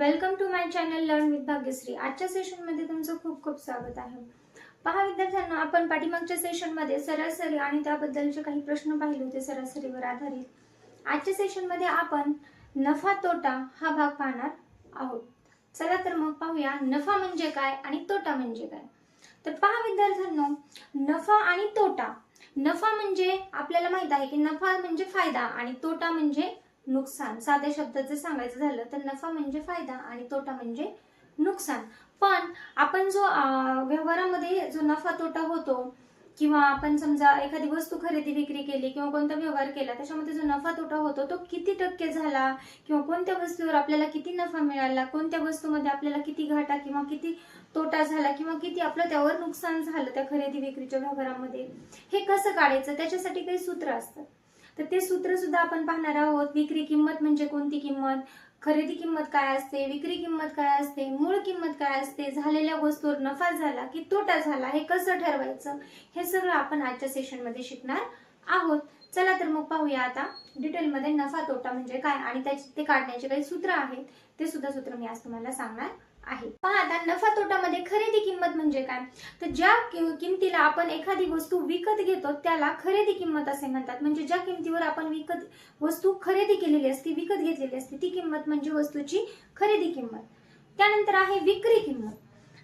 Welcome to my channel learn with Bhagyashree. आजच्या सेशनमध्ये तुमचं खूप खूप स्वागत आहे. पहा विद्यार्थ्यांना आपण पाठीमागच्या सेशनमध्ये सरासरी आणि त्याबद्दलचे काही प्रश्न पाहिले होते सरासरीवर आधारित. आजच्या सेशनमध्ये आपण नफा तोटा हा भाग पाहणार आहोत. चला तर मग पाहूया नफा म्हणजे काय आणि तोटा म्हणजे काय. तर पहा विद्यार्थ्यांनो नफा आणि तोटा. नफा म्हणजे आपल्याला माहीत आहे की नफा म्हणजे फायदा आणि तोटा म्हणजे नुकसान. साध्या शब्दात जर सांगायचं झालं तर नफा म्हणजे फायदा आणि तोटा म्हणजे नुकसान. पण आपण जो व्यवहारामध्ये जो नफा तोटा होतो किंवा आपण समजा एखादी वस्तू खरेदी विक्री केली किंवा कोणता व्यवहार केला त्याच्यामध्ये जो नफा तोटा होतो तो किती टक्के झाला किंवा कोणत्या वस्तूवर आपल्याला किती नफा मिळाला कोणत्या वस्तूमध्ये आपल्याला किती घाटा किंवा किती तोटा झाला किंवा किती आपलं त्यावर नुकसान झालं त्या खरेदी विक्रीच्या व्यवहारामध्ये हे कसं काढायचं? त्याच्यासाठी काही सूत्र असतात. तर ते सूत्र सुद्धा आपण पाहणार आहोत. विक्री किंमत म्हणजे कोणती किंमत? खरेदी किंमत काय असते? विक्री किंमत काय असते? मूळ किंमत काय असते? झालेल्या वस्तूवर नफा झाला की तोटा झाला? हे कसं ठरवायचं? हे सगळं आपण आजच्या सेशनमध्ये शिकणार आहोत. चला तर मग पाहूया आता डिटेलमध्ये नफा तोटा म्हणजे काय? आणि त्याचे ते काढण्याचे काही सूत्र आहेत. ते सुद्धा सूत्र मी आज तुम्हाला सांगणार आहे. पहा आता नफा तोटामध्ये खरेदी किंमत म्हणजे काय? तर ज्या किमतीला आपण एखादी वस्तू विकत घेतो त्याला खरेदी किंमत असे म्हणतात. म्हणजे ज्या किमतीवर आपण विकत वस्तू खरेदी केलेली असते विकत घेतलेली असते ती किंमत म्हणजे वस्तूची खरेदी किंमत. त्यानंतर आहे विक्री किंमत.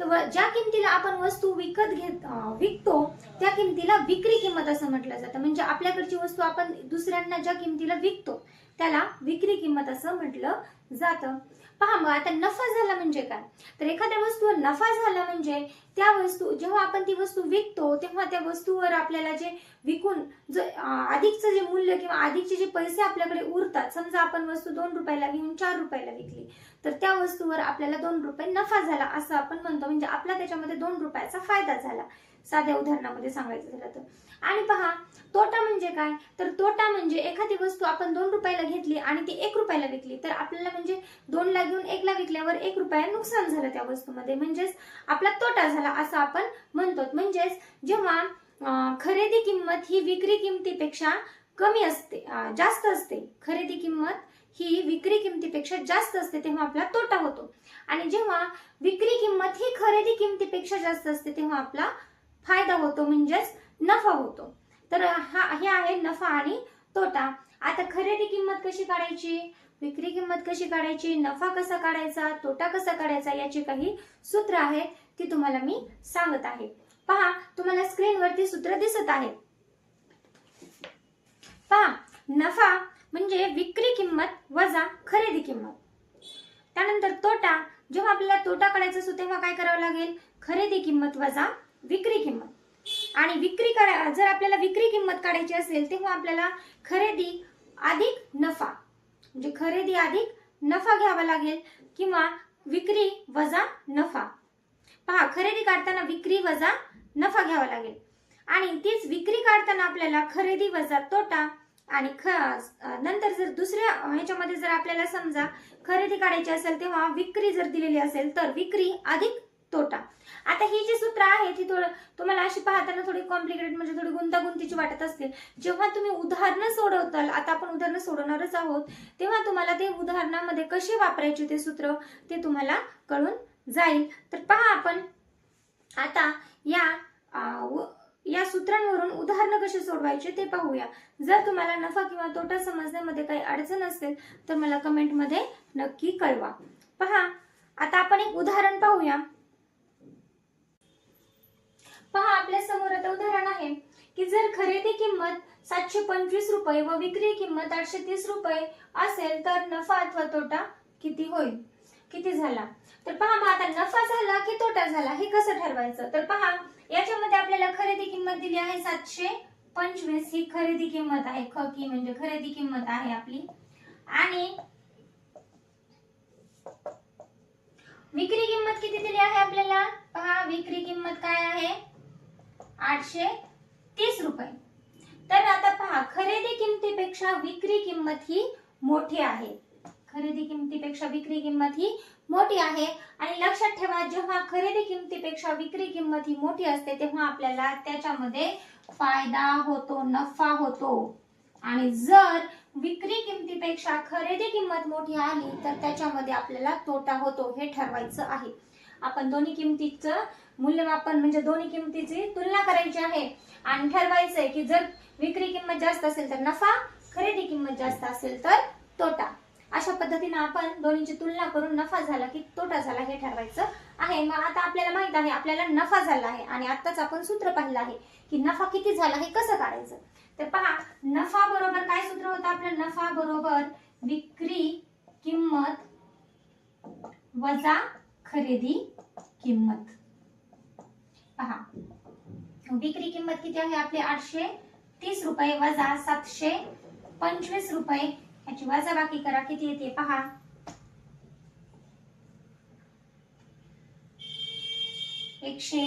तर ज्या किमतीला आपण वस्तू विकत घेत विकतो त्या किमतीला विक्री किंमत असं म्हटलं जातं. म्हणजे आपल्याकडची वस्तू आपण दुसऱ्यांना ज्या किमतीला विकतो त्याला विक्री किंमत असं म्हटलं जातं. पहा मग आता नफा झाला म्हणजे काय? तर एखाद्या वस्तूवर नफा झाला म्हणजे त्या वस्तू जेव्हा आपण ती वस्तू विकतो तेव्हा त्या वस्तूवर आपल्याला जे विकून जो अधिकचं जे मूल्य किंवा अधिकचे जे पैसे आपल्याकडे उरतात समजा आपण वस्तू दोन रुपयाला घेऊन चार रुपयाला विकली तर त्या वस्तूवर आपल्याला दोन रुपये नफा झाला असं आपण म्हणतो. म्हणजे आपला त्याच्यामध्ये दोन रुपयाचा फायदा झाला. साध्या उदाहरणामध्ये सांगायचं झालं तर. आणि पहा तोटा म्हणजे काय? तर तोटा म्हणजे एखादी वस्तू आपण दोन रुपयाला घेतली आणि ती एक रुपयाला विकली तर आपल्याला म्हणजे दोनला घेऊन एकला विकल्यावर एक रुपया नुकसान झालं त्या वस्तूमध्ये. म्हणजेच आपला तोटा झाला असं आपण म्हणतो. म्हणजेच जेव्हा खरेदी किंमत ही विक्री किमतीपेक्षा कमी असते जास्त असते. खरेदी किंमत ही विक्री किमतीपेक्षा जास्त असते तेव्हा आपला तोटा होतो. आणि जेव्हा विक्री किंमत ही खरेदी किमतीपेक्षा जास्त असते तेव्हा आपला फायदा होतो म्हणजेच नफा होतो. तर हा हे आहे नफा आणि तोटा. आता खरेदी किंमत कशी काढायची? विक्री किंमत कशी काढायची? नफा कसा काढायचा? तोटा कसा काढायचा? याचे काही सूत्र आहेत ती तुम्हाला मी सांगत आहे. पहा तुम्हाला स्क्रीनवरती सूत्र दिसत आहे. पहा नफा म्हणजे विक्री किंमत वजा खरेदी किंमत. त्यानंतर तोटा जेव्हा आपल्याला तोटा काढायचा असतो तेव्हा काय करावं लागेल? खरेदी किंमत वजा विक्री किंमत. आणि विक्री करा जर आपल्याला विक्री किंमत काढायची असेल तेव्हा आपल्याला खरेदी अधिक नफा म्हणजे खरेदी अधिक नफा घ्यावा लागेल किंवा विक्री वजा नफा. पहा खरेदी काढताना विक्री वजा नफा घ्यावा लागेल. आणि तीच विक्री काढताना आपल्याला खरेदी वजा तोटा आणि ख नंतर जर दुसऱ्या ह्याच्यामध्ये जर आपल्याला समजा खरेदी काढायची असेल तेव्हा विक्री जर दिलेली असेल तर विक्री अधिक तोटा. आता ही जी सूत्र आहेत ती थोडं तुम्हाला अशी पाहताना थोडी कॉम्प्लिकेटेड म्हणजे थोडी गुंतागुंतीची वाटत असतील. जेव्हा तुम्ही उदाहरणं सोडवताल आता आपण उदाहरणं सोडवणारच आहोत तेव्हा तुम्हाला ते उदाहरणामध्ये कसे वापरायचे ते सूत्र ते तुम्हाला कळून जाईल. तर पहा आपण आता या व- या सूत्रांवरून उदाहरणं कशी सोडवायचे ते पाहूया. जर तुम्हाला नफा किंवा तोटा समजण्यामध्ये काही अडचण असेल तर मला कमेंटमध्ये नक्की कळवा. पहा आता आपण एक उदाहरण पाहूया. पहा आपल्यासमोर आता उदाहरण आहे की जर खरेदी किंमत सातशे पंचवीस रुपये व विक्री किंमत आठशे तीस रुपये असेल तर नफा अथवा तोटा किती होईल? किती झाला? तर पहा मग आता नफा झाला की तोटा झाला हे कसं ठरवायचं? तर पहा याच्यामध्ये आपल्याला खरेदी किंमत दिली आहे सातशे पंचवीस. ही खरेदी किंमत आहे ख की म्हणजे खरेदी किंमत आहे आपली. आणि विक्री किंमत किती दिली आहे आपल्याला? पहा विक्री किंमत काय आहे? आठशे तीस रुपये. तर आता पहा खरेदी किमतीपेक्षा विक्री किंमत ही मोठी आहे. खरेदी किमतीपेक्षा विक्री किंमत ही मोठी आहे. आणि लक्षात ठेवा जेव्हा खरेदी किमतीपेक्षा विक्री किंमत ही मोठी असते तेव्हा आपल्याला त्याच्यामध्ये फायदा होतो नफा होतो. आणि जर विक्री किमतीपेक्षा खरेदी किंमत मोठी आली तर त्याच्यामध्ये आपल्याला तोटा होतो हे ठरवायचं आहे. आपण दोन्ही किमतीचं मूल्यमापन म्हणजे दोन्ही किमतीची तुलना करायची आहे. आणि ठरवायचंय की जर विक्री किंमत जास्त असेल तर नफा खरेदी किंमत जास्त असेल तर तोटा. अशा पद्धतीने आपण दोन्हीची तुलना करून नफा झाला की तोटा झाला हे ठरवायचं आहे. मग आता आपल्याला माहीत आहे आपल्याला नफा झाला आहे. आणि आताच आपण सूत्र पाहिलं आहे की नफा किती झाला हे कसं काढायचं? तर पहा नफा बरोबर काय सूत्र होतं आपलं? नफा बरोबर विक्री किंमत वजा खरेदी किंमत. पहा. विक्री किंमत किती आहे आपली आठशे? तीस रुपये वजा सातशे पंचवीस रुपये. याची वजाबाकी करा. किती येते? पहा. एकशे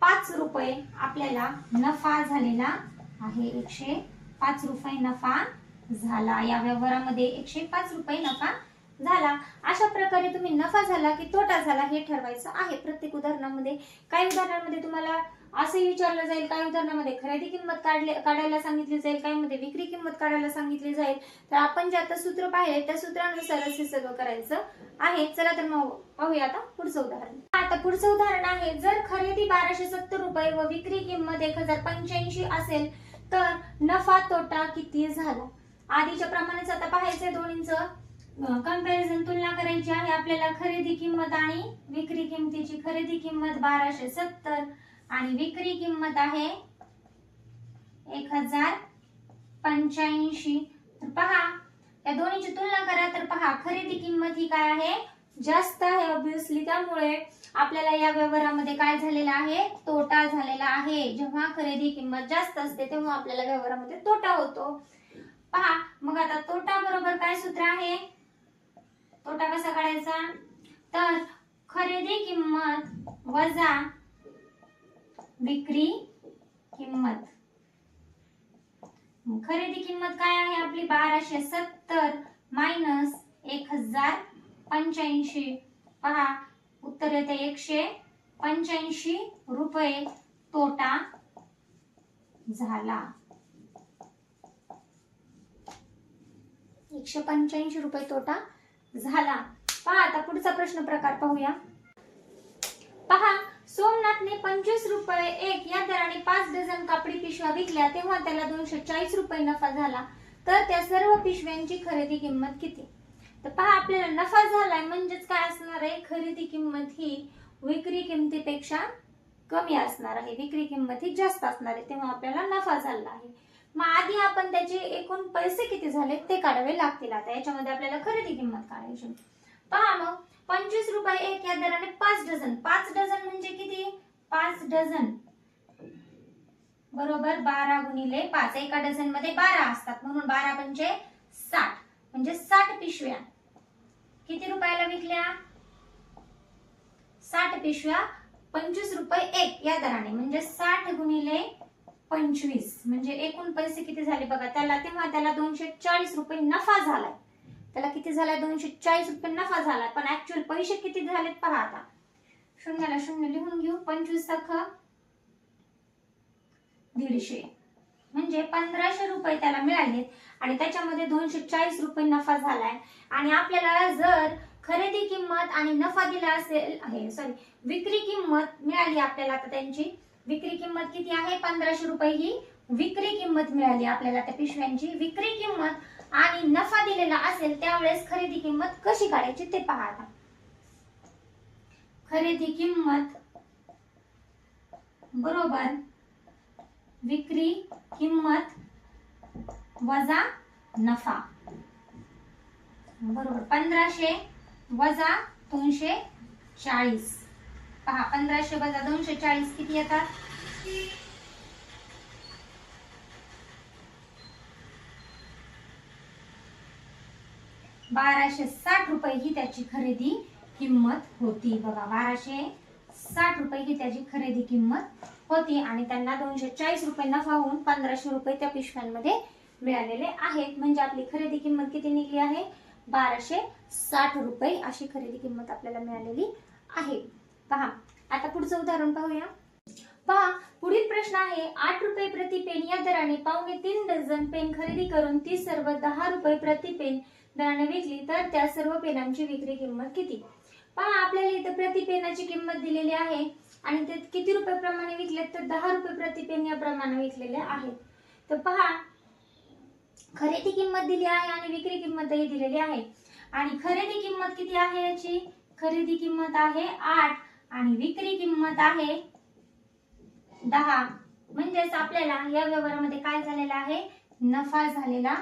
पाच रुपये आपल्याला नफा झालेला आहे. एकशे पाच रुपये नफा झाला. या व्यवहारामध्ये एकशे पाच रुपये नफा झाला. अशा प्रकारे तुम्ही नफा झाला की तोटा झाला हे ठरवायचं आहे. प्रत्येक उदाहरणामध्ये काही उदाहरणांमध्ये तुम्हाला असं विचारलं जाईल काही उदाहरणामध्ये खरेदी किंमत काढले काढायला सांगितली जाईल काही मध्ये विक्री किंमत काढायला सांगितली जाईल. तर आपण जे आता सूत्र पाहिले त्या सूत्रानुसारच हे सगळं करायचं आहे. चला तर मग पाहूया आता पुढचं उदाहरण. आता पुढचं उदाहरण आहे. जर खरेदी बाराशे सत्तर रुपये व विक्री किंमत एक हजार पंच्याऐंशी असेल तर नफा तोटा किती झाला? आधीच्या प्रमाणेच आता पाहायचंय दोन्हीचं. कंपॅरिझन तुलना करायची आहे. आपल्याला खरेदी किंमत आणि विक्री किंमतीची खरेदी किंमत बाराशे सत्तर आणि विक्री किंमत आहे एक हजार पंच्याऐंशी. तर पहा या दोन्हीची तुलना करा. तर पहा खरेदी किंमत ही काय आहे? जास्त आहे ऑब्विसली त्यामुळे आपल्याला या व्यवहारामध्ये काय झालेला आहे? तोटा झालेला आहे. जेव्हा खरेदी किंमत जास्त असते तेव्हा आपल्याला व्यवहारामध्ये तोटा होतो. पहा मग आता तोटा बरोबर काय सूत्र आहे? तोटा कसा काढायचा? तर खरेदी किंमत वजा विक्री किंमत. खरेदी किंमत काय आहे आपली? बाराशे सत्तर मायनस एक हजार पंच्याऐंशी. पहा उत्तर येते एकशे पंच्याऐंशी रुपये तोटा झाला. एकशे पंच्याऐंशी रुपये तोटा झाला. पहा आता पुढचा प्रश्न प्रकार पाहूया. पहा सोमनाथने पंचवीस रुपये एक या दराने पाच डझन कापडी पिशव्या विकल्या तेव्हा त्याला दोनशे चाळीस रुपये नफा झाला. तर त्या सर्व पिशव्यांची खरेदी किंमत किती? तर पहा आपल्याला नफा झालाय म्हणजेच काय असणार आहे? खरेदी किंमत ही विक्री किमतीपेक्षा कमी असणार आहे. विक्री किंमत ही जास्त असणार आहे तेव्हा आपल्याला नफा झाला आहे. मग आधी आपण त्याचे एकूण पैसे किती झाले ते काढावे लागतील. आता याच्यामध्ये आपल्याला खरेदी किंमत काढायची पहा मग पंचवीस रुपये एक या दराने पाच डझन. पाच डझन म्हणजे किती? पाच डझन. बरोबर बारा गुणिले पाच. एका डझनमध्ये बारा असतात. म्हणून बारा पंचे साठ. म्हणजे साठ पिशव्या. किती रुपयाला विकल्या? साठ पिशव्या पंचवीस रुपये एक या दराने. म्हणजे साठ गुणिले पंचवीस. म्हणजे एकूण पैसे किती झाले बघा? त्याला तेव्हा त्याला दोनशे चाळीस रुपये नफा झालाय. त्याला किती झालाय? दोनशे चाळीस रुपये नफा झालाय. पण ऍक्च्युअल पैसे किती झालेत पहा आता. शून्याला शून्य लिहून घेऊ. पंचवीस सख दीडशे. म्हणजे पंधराशे रुपये त्याला मिळालेत आणि त्याच्यामध्ये दोनशे चाळीस रुपये नफा झालाय. आणि आपल्याला जर खरेदी किंमत आणि नफा दिला असेल आहे सॉरी विक्री किंमत मिळाली आपल्याला आता त्यांची विक्री किंमत किती आहे? पंधराशे रुपये ही विक्री किंमत मिळाली आपल्याला त्या पिशव्यांची. विक्री किंमत आणि नफा दिलेला असेल त्यावेळेस खरेदी किंमत कशी काढायची ते पहा आता. खरेदी किंमत बरोबर विक्री किंमत वजा नफा. बरोबर पंधराशे वजा दोनशे चाळीस. पहा पंधराशे वजा दोनशे चाळीस किती येतात? बाराशे साठ रुपये ही त्याची खरेदी किंमत होती. बघा बाराशे साठ रुपये ही त्याची खरेदी किंमत होती आणि त्यांना दोनशे चाळीस रुपये नफा होऊन पंधराशे रुपये त्या पिशव्यांमध्ये मिळालेले आहेत. म्हणजे आपली खरेदी किंमत किती निघली आहे? बाराशे साठ रुपये अशी खरेदी किंमत आपल्याला मिळालेली आहे. पहा आता पुढचं उदाहरण पाहूया. पहा पुढील प्रश्न आहे आठ रुपये प्रति पेन या दराने पावणे तीन डझन पेन खरेदी करून ती सर्व दहा रुपये प्रति पेन दराने विकली तर त्या सर्व पेनांची विक्री किंमत किती? पहा आपल्याला इथं प्रति पेनाची किंमत दिलेली आहे आणि ते किती रुपये प्रमाणे विकलेत तर दहा रुपये प्रति पेन या प्रमाणे विकलेले आहेत. तर पहा खरेदी किंमत दिली आहे आणि विक्री किंमतही दिलेली आहे. आणि खरेदी किंमत किती आहे याची? खरेदी किंमत आहे आठ. आणि विक्री किंमत आहे दहा. म्हणजेच आपल्याला या व्यवहारामध्ये काय झालेला आहे? नफा झालेला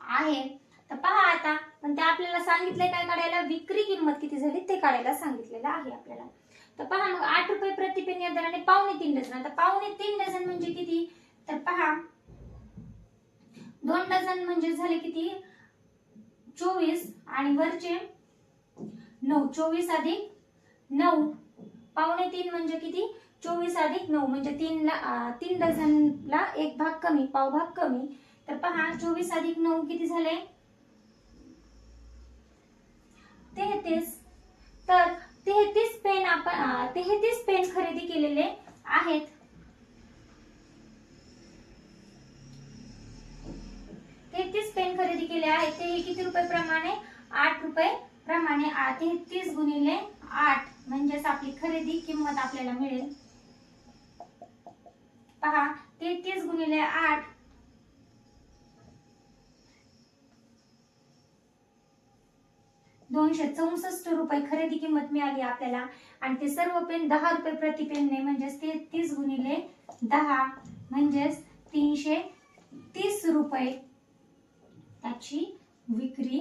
आहे. तर पहा आता पण ते आपल्याला सांगितलंय काय काढायला? विक्री किंमत किती झाली ते काढायला सांगितलेलं आहे आपल्याला. तर पहा मग आठ रुपये प्रतिपेन या दराने पावणे तीन डझन. आता पावणे तीन डझन म्हणजे किती? तर पहा दोन डझन म्हणजे झाले किती? चोवीस. आणि वरचे नऊ. चोवीस अधिक नऊ. पावणे तीन म्हणजे किती? चोवीस अधिक नऊ म्हणजे तीनला तीन डझनला एक भाग कमी पाव भाग कमी. तर पहा चोवीस अधिक नऊ किती झाले? तेहतीस. तर तेहतीस पेन आपण तेहतीस पेन खरेदी केलेले आहेत. तेहतीस पेन खरेदी केले आहेत. ते किती रुपये प्रमाणे? आठ रुपये प्रमाणे तेहतीस गुणिले आठ. म्हणजेच आपली खरेदी किंमत आपल्याला मिळेल. पहा तेहतीस गुणिले आठ. दोनशे चौसष्ट रुपये खरेदी किंमत मिळाली आपल्याला. आणि ते सर्व पेन दहा रुपये प्रति पेनने म्हणजेच तेहतीस गुणिले दहा म्हणजेच तीनशे तीस रुपये. त्याची विक्री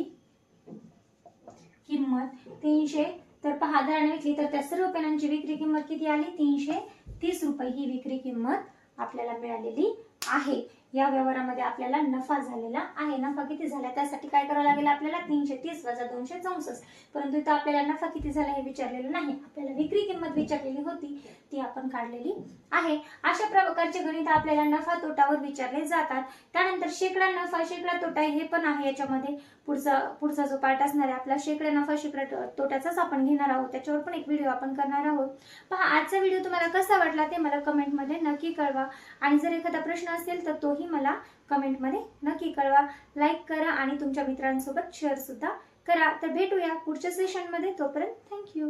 किंमत तीनशे तर पहा दराने विकली तर त्या सर्व पेनांची विक्री किंमत किती आली? तीनशे तीस रुपये ही विक्री किंमत आपल्याला मिळालेली आहे. या व्यवहारामध्ये आपल्याला नफा झालेला आहे. नफा किती झाला? त्यासाठी काय करावं लागेल आपल्याला? तीनशे तीस वजा दोनशे चौसष्ट. परंतु इथं आपल्याला नफा किती झाला हे विचारलेलं नाही. आपल्याला विक्री किंमत विचारलेली होती. ती आपण काढलेली आहे. अशा प्रकारचे गणित आपल्याला नफा तोटावर विचारले जातात. त्यानंतर शेकडा नफा शेकडा तोटा हे पण आहे याच्यामध्ये. पुढचा पुढचा जो पार्ट असणार आहे आपला शेकडा नफा शेकडा तोट्याचाच आपण घेणार आहोत. त्याच्यावर पण एक व्हिडिओ आपण करणार आहोत. पहा आजचा व्हिडिओ तुम्हाला कसा वाटला ते मला कमेंटमध्ये नक्की कळवा. आणि जर एखादा प्रश्न असेल तर तोही मला कमेंटमध्ये नक्की कळवा. लाईक करा आणि तुमच्या मित्रांसोबत शेअर सुद्धा करा. तर भेटूया पुढच्या सेशनमध्ये तोपर्यंत थँक्यू